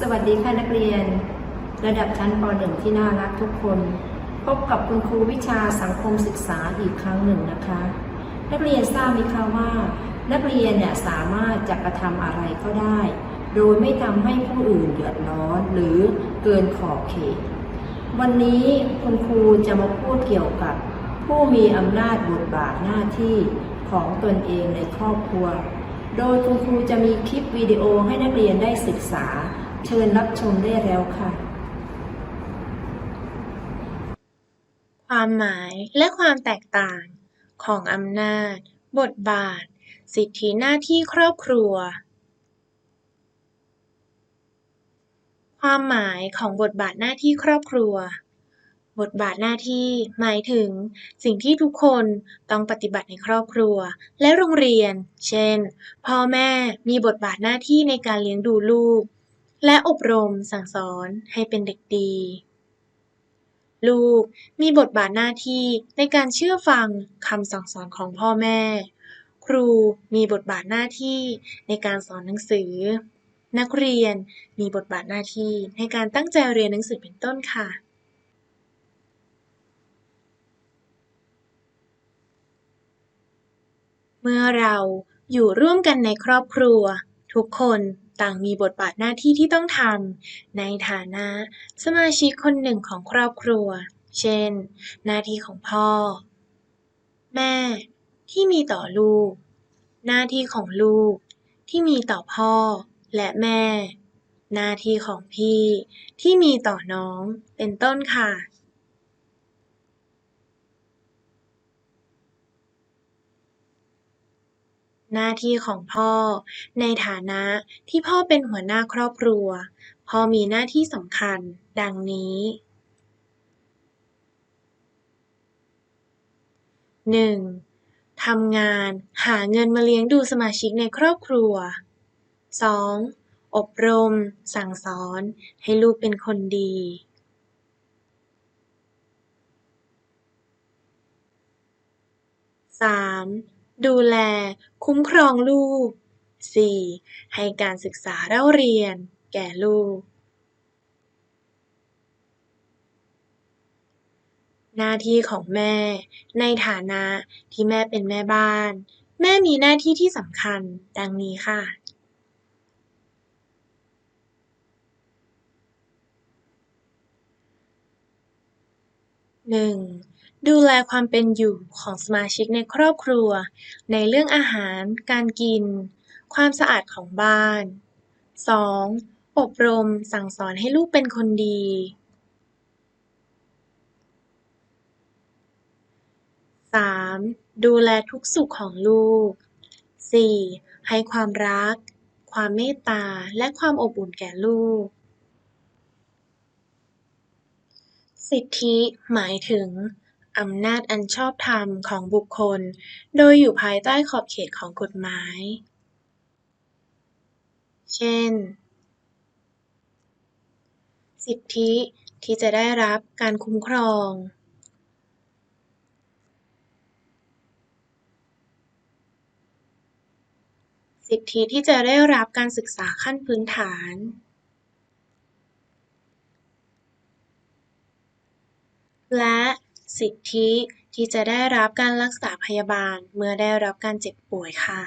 สวัสดีค่ะนักเรียน ระดับชั้นป .1 ที่น่ารักทุกคน พบกับคุณครูวิชาสังคมศึกษาอีกครั้งหนึ่งนะคะ นักเรียนทราบไหมคะว่า นักเรียนเนี่ยสามารถจะกระทำอะไรก็ได้ โดยไม่ทำให้ผู้อื่นเดือดร้อนหรือเกินขอบเขต วันนี้คุณครูจะมาพูดเกี่ยวกับ ผู้มีอำนาจบทบาทหน้าที่ของตนเองในครอบครัว โดยคุณครูจะมีคลิปวิดีโอให้นักเรียนได้ศึกษา เชิญรับชมได้แล้วค่ะ ความหมายและความแตกต่างของอำนาจ บทบาท สิทธิหน้าที่ครอบครัว ความหมายของบทบาทหน้าที่ครอบครัว บทบาทหน้าที่หมายถึง สิ่งที่ทุกคนต้องปฏิบัติในครอบครัวและโรงเรียน เช่น พ่อแม่มีบทบาทหน้าที่ในการเลี้ยงดูลูก และอบรมสั่งสอนให้เป็นเด็กดี ลูกมีบทบาทหน้าที่ในการเชื่อฟังคำสั่งสอนของพ่อแม่ ครูมีบทบาทหน้าที่ในการสอนหนังสือ นักเรียนมีบทบาทหน้าที่ในการตั้งใจเรียนหนังสือเป็นต้นค่ะเมื่อเราอยู่ร่วมกันในครอบครัว ทุกคน ต่างมีบทบาทหน้าที่ที่ต้องทำในฐานะสมาชิกคนหนึ่งของครอบครัว เช่น หน้าที่ของพ่อ แม่ ที่มีต่อลูก หน้าที่ของลูก ที่มีต่อพ่อ และแม่ หน้าที่ของพี่ ที่มีต่อน้อง เป็นต้นค่ะ หน้าที่ของพ่อ ในฐานะที่พ่อเป็นหัวหน้าครอบครัว พ่อมีหน้าที่สำคัญ ดังนี้ 1. ทำงานหาเงินมาเลี้ยงดูสมาชิกในครอบครัว 2. อบรม สั่งสอน ให้ลูกเป็นคนดี 3. ดูแล คุ้มครองลูก 4. ให้การศึกษาเล่าเรียน แก่ลูก หน้าที่ของแม่ ในฐานะที่แม่เป็นแม่บ้าน แม่มีหน้าที่ที่สำคัญ ดังนี้ค่ะ 1. ดูแลความเป็นอยู่ของสมาชิกในครอบครัว ในเรื่องอาหาร การกิน ความสะอาดของบ้าน 2. อบรมสั่งสอนให้ลูกเป็นคนดี 3. ดูแลทุกสุขของลูก 4. ให้ความรัก ความเมตตา และความอบอุ่นแก่ลูก สิทธิหมายถึง อำนาจอันชอบธรรมของบุคคล โดยอยู่ภายใต้ขอบเขตของกฎหมาย เช่น สิทธิที่จะได้รับการคุ้มครอง สิทธิที่จะได้รับการศึกษาขั้นพื้นฐานและ สิทธิที่จะได้รับการรักษาพยาบาลเมื่อได้รับการเจ็บป่วยค่ะ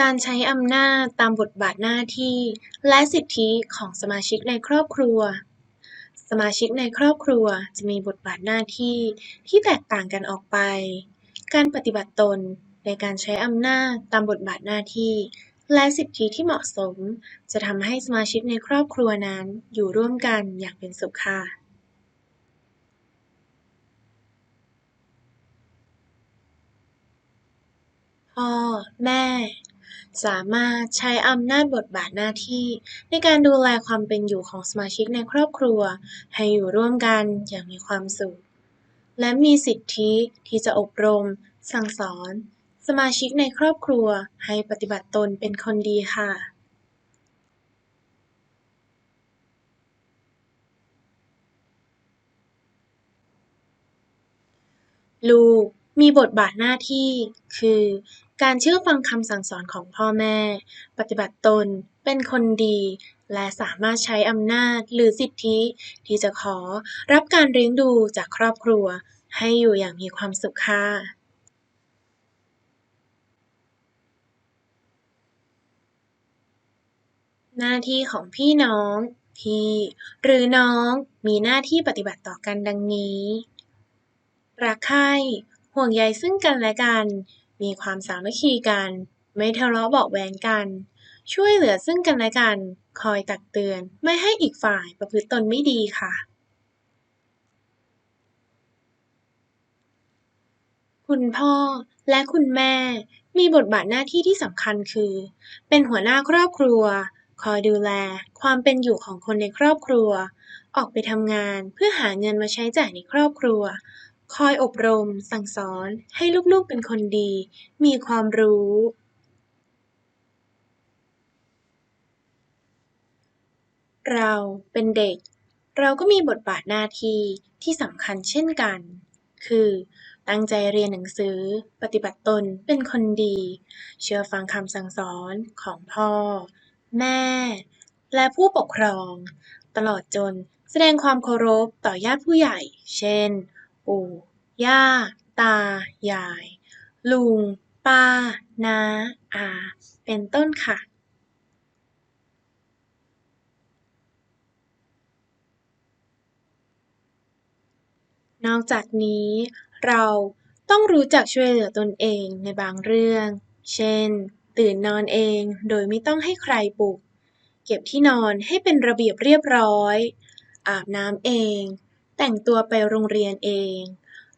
การใช้อำนาจตามบทบาทหน้าที่ และสิทธิของสมาชิกในครอบครัว สมาชิกในครอบครัวจะมีบทบาทหน้าที่ที่แตกต่างกันออกไป การปฏิบัติตนในการใช้อำนาจตามบทบาทหน้าที่ และสิทธิที่เหมาะสม จะทำให้สมาชิกในครอบครัวนั้นอยู่ร่วมกันอย่างเป็นสุขค่ะพ่อแม่ สามารถใช้อำนาจบทบาทหน้าที่ ในการดูแลความเป็นอยู่ของสมาชิกในครอบครัว ให้อยู่ร่วมกันอย่างมีความสุข และมีสิทธิที่จะอบรม สั่งสอน สมาชิกในครอบครัวให้ปฏิบัติตนเป็นคนดีค่ะลูกมีบทบาทหน้าที่คือ การเชื่อฟังคำสั่งสอนของพ่อแม่ ปฏิบัติตนเป็นคนดี และสามารถใช้อำนาจหรือสิทธิ ที่จะขอรับการเลี้ยงดูจากครอบครัว ให้อยู่อย่างมีความสุขค่ะ หน้าที่ของพี่น้อง พี่ หรือน้องมีหน้าที่ปฏิบัติต่อกันดังนี้ รักใคร่ห่วงใยซึ่งกันและกัน มีความสามัคคีกัน ไม่ทะเลาะเบาแวงกัน ช่วยเหลือซึ่งกันและกัน คอยตักเตือนไม่ให้อีกฝ่ายประพฤติตนไม่ดีค่ะ คุณพ่อและคุณแม่มีบทบาทหน้าที่ที่สำคัญคือ เป็นหัวหน้าครอบครัว คอยดูแลความเป็นอยู่ของคนในครอบครัว ออกไปทำงานเพื่อหาเงินมาใช้จ่ายในครอบครัว คอยอบรม สั่งสอนให้ลูกๆเป็นคนดี มีความรู้เราเป็นเด็ก เราก็มีบทบาทหน้าที่ที่สำคัญเช่นกัน คือ ตั้งใจเรียนหนังสือ ปฏิบัติตนเป็นคนดี เชื่อฟังคำสั่งสอนของพ่อ แม่ และผู้ปกครอง ตลอดจนแสดงความเคารพต่อญาติผู้ใหญ่ เช่น ปู่ ย่า ตา ยาย ลุง ป้า น้า อา เป็นต้นค่ะนอกจากนี้เราต้องรู้จักช่วยเหลือตนเองในบางเรื่อง เช่น ตื่นนอนเองโดยไม่ต้องให้ใครปลุก เก็บที่นอนให้เป็นระเบียบเรียบร้อย อาบน้ำเอง แต่งตัวไปโรงเรียนเอง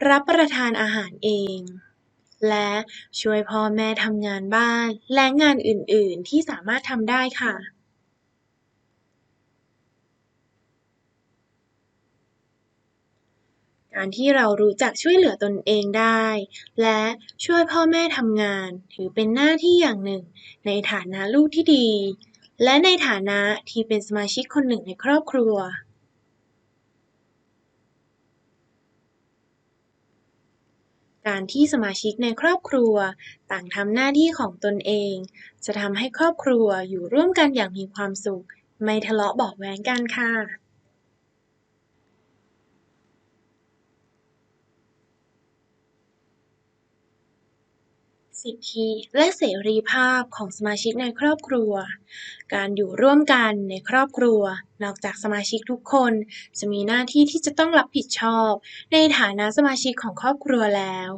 รับประทานอาหารเอง และช่วยพ่อแม่ทำงานบ้านและงานอื่นๆ ที่สามารถทำได้ค่ะ การที่เรารู้จักช่วยเหลือตนเองได้ และช่วยพ่อแม่ทำงาน ถือเป็นหน้าที่อย่างหนึ่ง ในฐานะลูกที่ดี และในฐานะที่เป็นสมาชิกคนหนึ่งในครอบครัว การที่สมาชิกในครอบครัว ต่างทำหน้าที่ของตนเอง จะทำให้ครอบครัวอยู่ร่วมกันอย่างมีความสุข ไม่ทะเลาะเบาะแว้งกันค่ะ สิทธิและเสรีภาพของสมาชิกในครอบครัว การอยู่ร่วมกันในครอบครัว นอกจากสมาชิกทุกคนจะมีหน้าที่ที่จะต้องรับผิดชอบ ในฐานะสมาชิกของครอบครัวแล้ว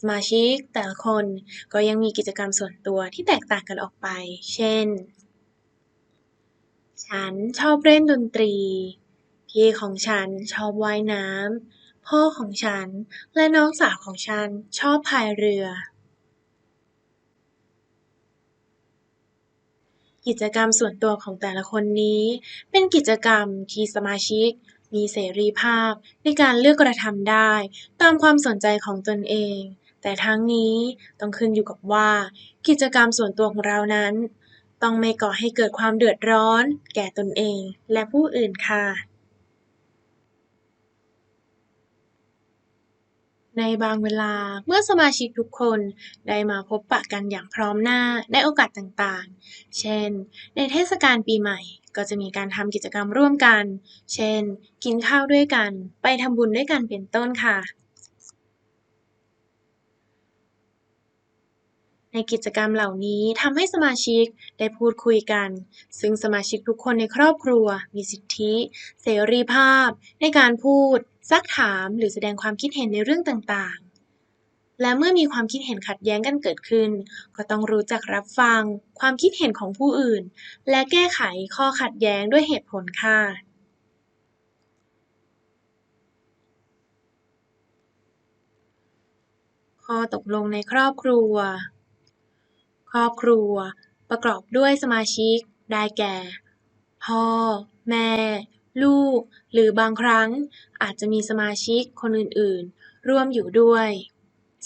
สมาชิกแต่ละคนก็ยังมีกิจกรรมส่วนตัวที่แตกต่างกันออกไป เช่น ฉันชอบเล่นดนตรี พี่ของฉันชอบว่ายน้ำพ่อของฉันและน้องสาวของฉันชอบพายเรือ กิจกรรมส่วนตัวของแต่ละคนนี้ เป็นกิจกรรมที่สมาชิกมีเสรีภาพในการเลือกกระทำได้ตามความสนใจของตนเอง แต่ทั้งนี้ต้องขึ้นอยู่กับว่า กิจกรรมส่วนตัวของเรานั้น ต้องไม่ก่อให้เกิดความเดือดร้อน แก่ตนเองและผู้อื่นค่ะ ในบางเวลาเมื่อสมาชิกทุกคนได้มาพบปะกันอย่างพร้อมหน้าในโอกาสต่างๆ เช่น ในเทศกาลปีใหม่ก็จะมีการทำกิจกรรมร่วมกัน เช่น กินข้าวด้วยกัน ไปทำบุญด้วยกันเป็นต้นค่ะ ในกิจกรรมเหล่านี้ทำให้สมาชิกได้พูดคุยกัน ซึ่งสมาชิกทุกคนในครอบครัว มีสิทธิ เสรีภาพ ในการพูด ซักถามหรือแสดงความคิดเห็นในเรื่องต่างๆ และเมื่อมีความคิดเห็นขัดแย้งกันเกิดขึ้น ก็ต้องรู้จักรับฟัง ความคิดเห็นของผู้อื่น และแก้ไขข้อขัดแย้งด้วยเหตุผลค่ะข้อตกลงในครอบครัว รอบครัว ประกอบด้วยสมาชิก ได้แก่ พ่อ แม่ ลูก หรือบางครั้งอาจจะมีสมาชิกคนอื่น ๆ ร่วมอยู่ด้วย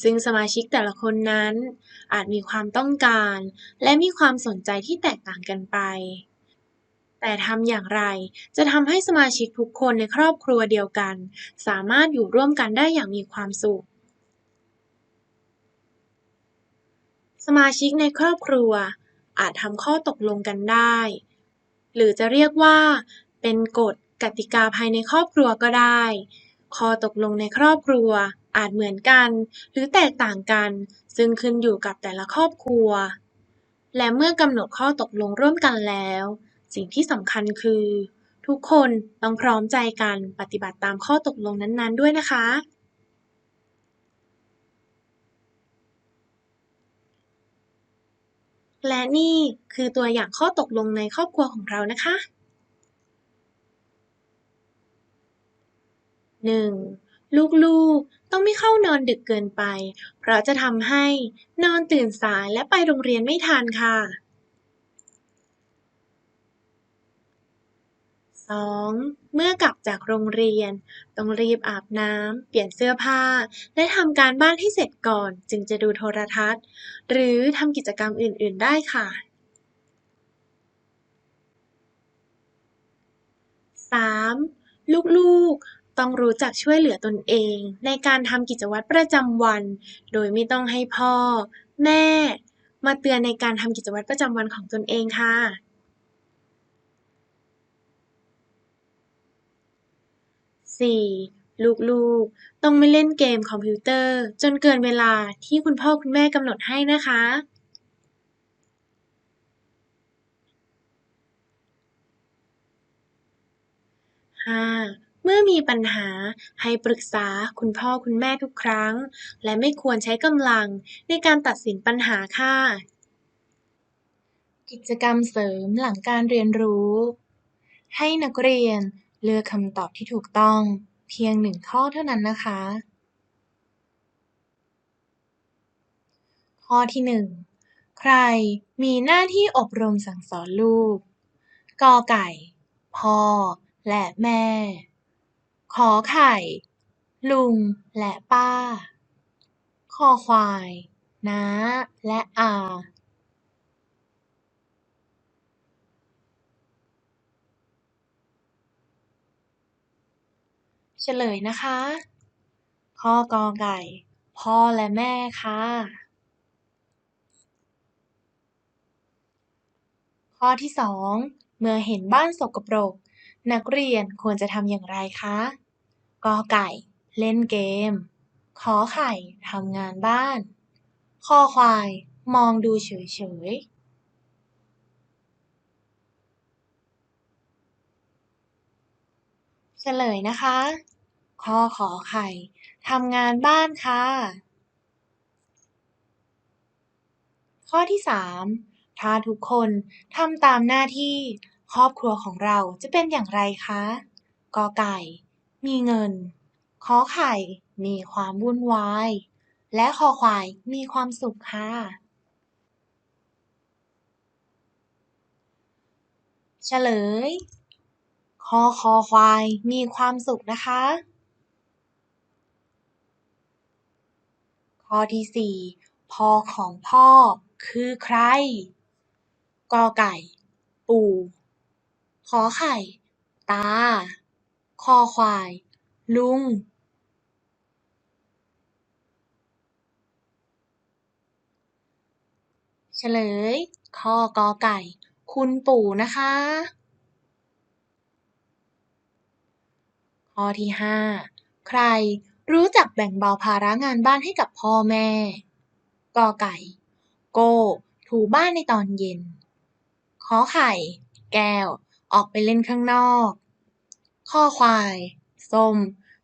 ซึ่งสมาชิกแต่ละคนนั้น อาจมีความต้องการ และมีความสนใจที่แตกต่างกันไป แต่ทำอย่างไรจะทำให้สมาชิกทุกคนในครอบครัวเดียวกัน สามารถอยู่ร่วมกันได้อย่างมีความสุข สมาชิกในครอบครัวอาจทำข้อตกลงกันได้ หรือจะเรียกว่าเป็นกฎกติกาภายในครอบครัวก็ได้ ข้อตกลงในครอบครัวอาจเหมือนกัน หรือแตกต่างกัน ซึ่งขึ้นอยู่กับแต่ละครอบครัว และเมื่อกำหนดข้อตกลงร่วมกันแล้ว สิ่งที่สำคัญคือ ทุกคนต้องพร้อมใจกันปฏิบัติตามข้อตกลงนั้นๆ ด้วยนะคะ และนี่คือตัวอย่างข้อตกลงในครอบครัวของเรานะคะ 1. ลูกๆ ต้องไม่เข้านอนดึกเกินไป เพราะจะทำให้นอนตื่นสายและไปโรงเรียนไม่ทันค่ะ 2. เมื่อกลับจากโรงเรียน ต้องรีบอาบน้ำ เปลี่ยนเสื้อผ้า และทำการบ้านให้เสร็จก่อนจึงจะดูโทรทัศน์ หรือทำกิจกรรมอื่น ๆ ได้ค่ะ 3. ลูก ๆ ต้องรู้จักช่วยเหลือตนเอง ในการทำกิจวัตรประจำวัน โดยไม่ต้องให้พ่อ แม่ มาเตือนในการทำกิจวัตรประจำวันของตนเองค่ะ 4. ลูกๆ ต้องไม่เล่นเกมคอมพิวเตอร์ จนเกินเวลาที่คุณพ่อคุณแม่กำหนดให้นะคะ 5. เมื่อมีปัญหาให้ปรึกษาคุณพ่อคุณแม่ทุกครั้ง และไม่ควรใช้กำลังในการตัดสินปัญหาค่ะ กิจกรรมเสริมหลังการเรียนรู้ ให้นักเรียน เลือกคำตอบที่ถูกต้องเพียงหนึ่งข้อเท่านั้นนะคะ ข้อที่หนึ่งใครมีหน้าที่อบรมสั่งสอนลูก กอไก่ พ่อ และแม่ ขอไข่ ลุงและป้า คอควาย น้า และอา เฉลยนะคะข้อกอไก่ พ่อและแม่ค่ะ ข้อที่สองเมื่อเห็นบ้านสกปรก นักเรียนควรจะทำอย่างไรคะกอไก่ เล่นเกม ขอไข่ทำงานบ้านคอควาย มองดูเฉยๆเฉลยนะคะ ข้อขอไข่ ทำงานบ้านค่ะ ข้อที่สามถ้าทุกคนทำตามหน้าที่ ครอบครัวของเราจะเป็นอย่างไรคะกอไก่ มีเงิน ขอไข่ มีความวุ่นวาย และคอควายมีความสุขค่ะ เฉลยข้อคอควายมีความสุขนะคะ ข้อที่สี่พ่อของพ่อคือใคร กอไก่ ปู่ ขอไข่ ตา คอควาย ลุงเฉลย ข้อกอไก่ คุณปู่นะคะ ข้อที่ห้าใคร รู้จักแบ่งเบาภาระงานบ้านให้กับพ่อแม่ กอไก่ โก้ ถูบ้านในตอนเย็น ขอไข่ แก้ว ออกไปเล่นข้างนอก ข้อควาย ส้ม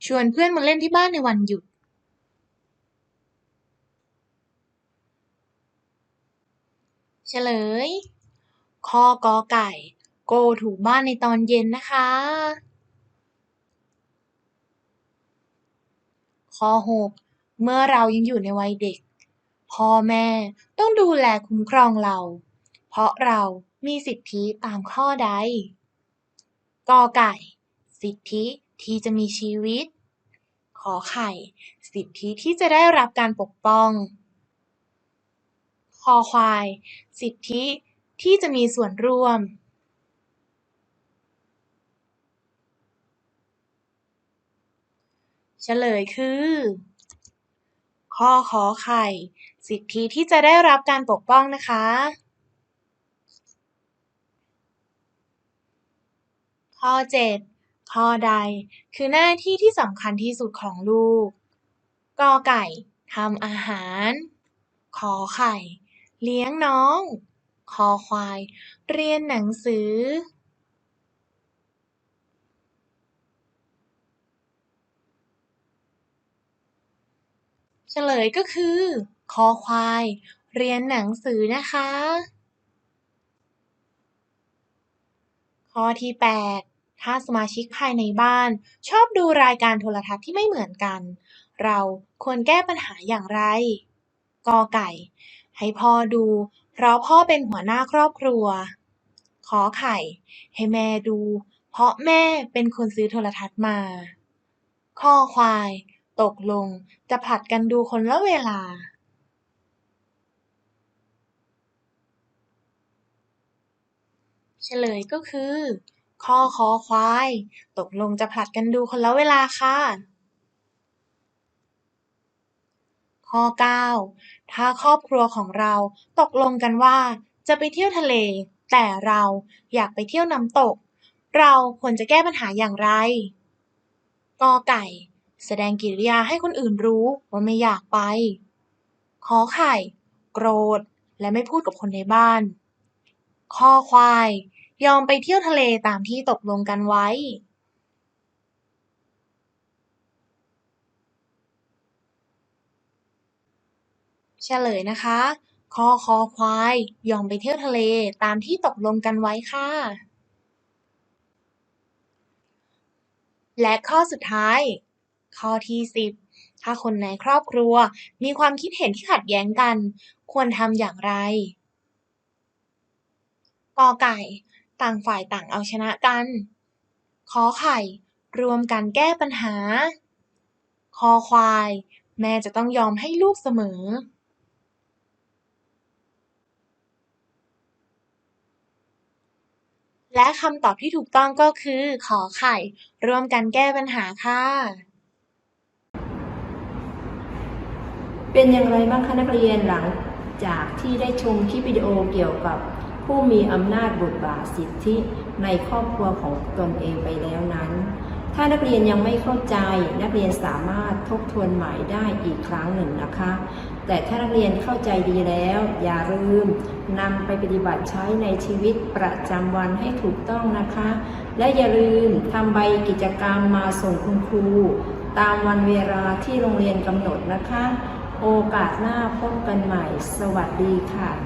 ชวนเพื่อนมาเล่นที่บ้านในวันหยุดเฉลย ข้อกอไก่ โก้ถูบ้านในตอนเย็นนะคะ ข้อ 6 เมื่อเรายังอยู่ในวัยเด็ก พ่อแม่ต้องดูแลคุ้มครองเรา เพราะเรามีสิทธิตามข้อใดกอไก่ สิทธิที่จะมีชีวิต ขอไข่ สิทธิที่จะได้รับการปกป้อง คอควาย สิทธิที่จะมีส่วนร่วม เฉลยคือข้อขอไข่ สิทธิที่จะได้รับการปกป้องนะคะ ข้อ 7 ข้อใด คือหน้าที่ที่สำคัญที่สุดของลูกกอไก่ทำอาหาร ขอไข่ เลี้ยงน้อง คอควาย เรียนหนังสือ ฉลยก็คือ คอควาย เรียนหนังสือนะคะ ข้อที่ 8 ถ้าสมาชิกภายในบ้าน ชอบดูรายการโทรทัศน์ที่ไม่เหมือนกัน เราควรแก้ปัญหาอย่างไร กอไก่ ให้พ่อดู เพราะพ่อเป็นหัวหน้าครอบครัว ขอไข่ ให้แม่ดู เพราะแม่เป็นคนซื้อโทรทัศน์มา ข้อควาย ตกลงจะผลัดกันดูคนละเวลาเฉลยก็คือข้อคอควาย ตกลงจะผลัดกันดูคนละเวลาค่ะ ข้อ 9 ถ้าครอบครัวของเราตกลงกันว่าจะไปเที่ยวทะเล แต่เราอยากไปเที่ยวน้ำตก เราควรจะแก้ปัญหาอย่างไรกอไก่ แสดงกิริยาให้คนอื่นรู้ว่าไม่อยากไป ขอไข่ โกรธ และไม่พูดกับคนในบ้าน คอควาย ยอมไปเที่ยวทะเลตามที่ตกลงกันไว้เฉลยนะคะ คอคอควาย ยอมไปเที่ยวทะเลตามที่ตกลงกันไว้ค่ะ และข้อสุดท้าย ข้อที่ 10 ถ้าคนในครอบครัวมีความคิดเห็นที่ขัดแย้งกัน ควรทำอย่างไรกอไก่ ต่างฝ่ายต่างเอาชนะกัน ขอไข่ รวมกันแก้ปัญหา คอควาย แม่จะต้องยอมให้ลูกเสมอและคำตอบที่ถูกต้องก็คือ ขอไข่ ร่วมกันแก้ปัญหาค่ะ เป็นอย่างไรบ้างคะนักเรียนหลังจากที่ได้ชมคลิปวิดีโอเกี่ยวกับผู้มีอำนาจบทบาทสิทธิในครอบครัวของตนเองไปแล้วนั้น ถ้านักเรียนยังไม่เข้าใจนักเรียนสามารถทบทวนใหม่ได้อีกครั้งหนึ่งนะคะ แต่ถ้านักเรียนเข้าใจดีแล้ว อย่าลืมนำไปปฏิบัติใช้ในชีวิตประจำวันให้ถูกต้องนะคะ และอย่าลืมทำใบกิจกรรมมาส่งคุณครู ตามวันเวลาที่โรงเรียนกำหนดนะคะ โอกาสหน้าพบกันใหม่ สวัสดีค่ะ